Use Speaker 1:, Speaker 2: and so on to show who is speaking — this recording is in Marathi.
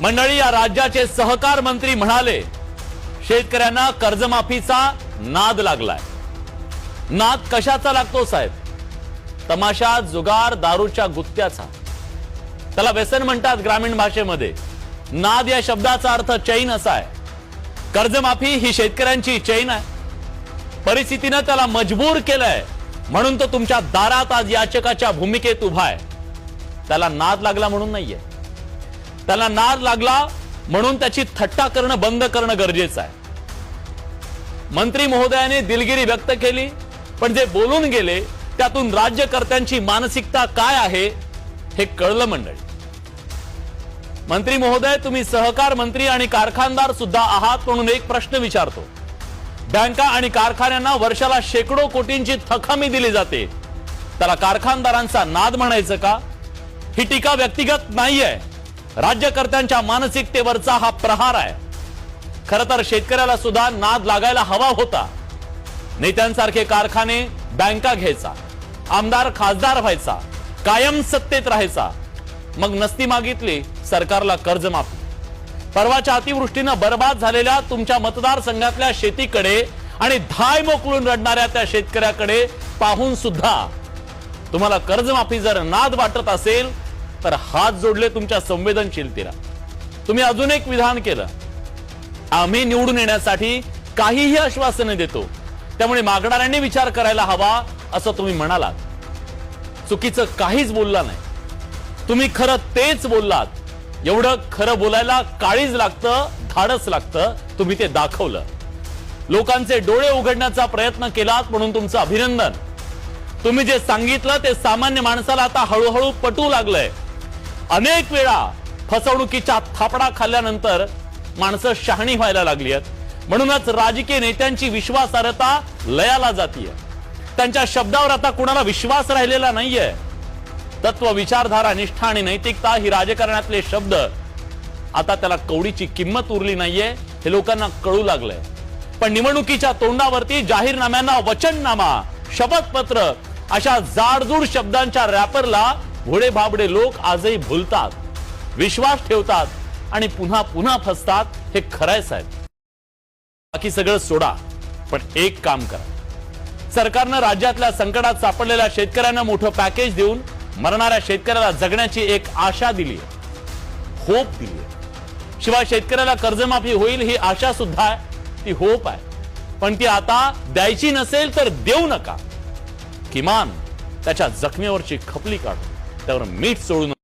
Speaker 1: मंडळी या राज्याचे सहकार मंत्री म्हणाले शेतकऱ्यांना कर्जमाफीचा नाद लागलाय. नाद कशाचा लागतो साहेब? तमाशा जुगार दारूच्या गुत्त्याचा. त्याला व्यसन म्हणतात ग्रामीण भाषेमध्ये. नाद या शब्दाचा अर्थ चैन असा आहे. कर्जमाफी ही शेतकऱ्यांची चैन आहे. परिस्थितीनं त्याला मजबूर केलंय. म्हणून तो तुमच्या दारात आज याचकाच्या भूमिकेत उभा आहे. त्याला नाद लागला म्हणून नाहीये. त्याला नाद लागला म्हणून त्याची थट्टा करणं बंद करणं गरजेचं आहे. मंत्री महोदयाने दिलगिरी व्यक्त केली पण जे बोलून गेले त्यातून राज्यकर्त्यांची मानसिकता काय आहे हे कळलं मंडळी. मंत्री महोदय तुम्ही सहकार मंत्री आणि कारखानदार सुद्धा आहात म्हणून एक प्रश्न विचारतो. बँका आणि कारखान्यांना वर्षाला शेकडो कोटींची थकामी दिली जाते. त्याला कारखानदारांचा नाद म्हणायचं का? ही टीका व्यक्तिगत नाहीये. राज्यकर्त्यांच्या मानसिकतेवरचा हा प्रहार आहे. खर तर शेतकऱ्याला सुद्धा नाद लागायला हवा होता. नेत्यांसारखे कारखाने बँका घ्यायचा आमदार खासदार व्हायचा कायम सत्तेत राहायचा. मग नसती मागितली सरकारला कर्जमाफी परवाच्या अतिवृष्टीनं बर्बाद झालेल्या तुमच्या मतदारसंघातल्या शेतीकडे आणि धाय मोकळून रडणाऱ्या त्या शेतकऱ्याकडे पाहून सुद्धा तुम्हाला कर्जमाफी जर नाद वाटत असेल तर हात जोडले तुमच्या संवेदनशीलतेला. तुम्ही अजून एक विधान केलं. आम्ही निवडून येण्यासाठी काहीही आश्वासने देतो. त्यामुळे मागणाऱ्यांनी विचार करायला हवा असं तुम्ही म्हणालात. चुकीचं काहीच बोलला नाही. तुम्ही खरं तेच बोललात. एवढं खरं बोलायला काळीज लागतं धाडस लागतं तुम्ही ते दाखवलं. लोकांचे डोळे उघडण्याचा प्रयत्न केलात म्हणून तुमचं अभिनंदन. तुम्ही जे सांगितलं ते सामान्य माणसाला आता हळूहळू पटू लागलंय. अनेक वेळा फसवणुकीच्या थापडा खाल्ल्यानंतर माणसं शहाणी व्हायला लागली आहेत म्हणूनच राजकीय नेत्यांची विश्वासार्हता लयाला जातीय. त्यांच्या शब्दावर आता कुणाला विश्वास राहिलेला नाहीये. तत्व विचारधारा निष्ठा आणि नैतिकता ही राजकारणातले शब्द. आता त्याला कवडीची किंमत उरली नाहीये हे लोकांना कळू लागलंय. पण निवडणुकीच्या तोंडावरती जाहीरनाम्यांना वचननामा शपथपत्र अशा जाडजूड शब्दांच्या रॅपरला भोळे भाबडे लोक आजही भुलतात विश्वास ठेवतात आणि पुन्हा पुन्हा फसतात हे खरंय साहेब. बाकी सगळं सोडा पण एक काम करा. सरकारनं राज्यातल्या संकटात सापडलेल्या शेतकऱ्यांना मोठं पॅकेज देऊन मरणाऱ्या शेतकऱ्याला जगण्याची एक आशा दिली होप दिली शिवाय शेतकऱ्याला कर्जमाफी होईल ही आशा सुद्धा आहे ती होप आहे. पण ती आता द्यायची नसेल तर देऊ नका. किमान त्याच्या जखमेवरची खपली काढून त्यावर मीठ सोडू नका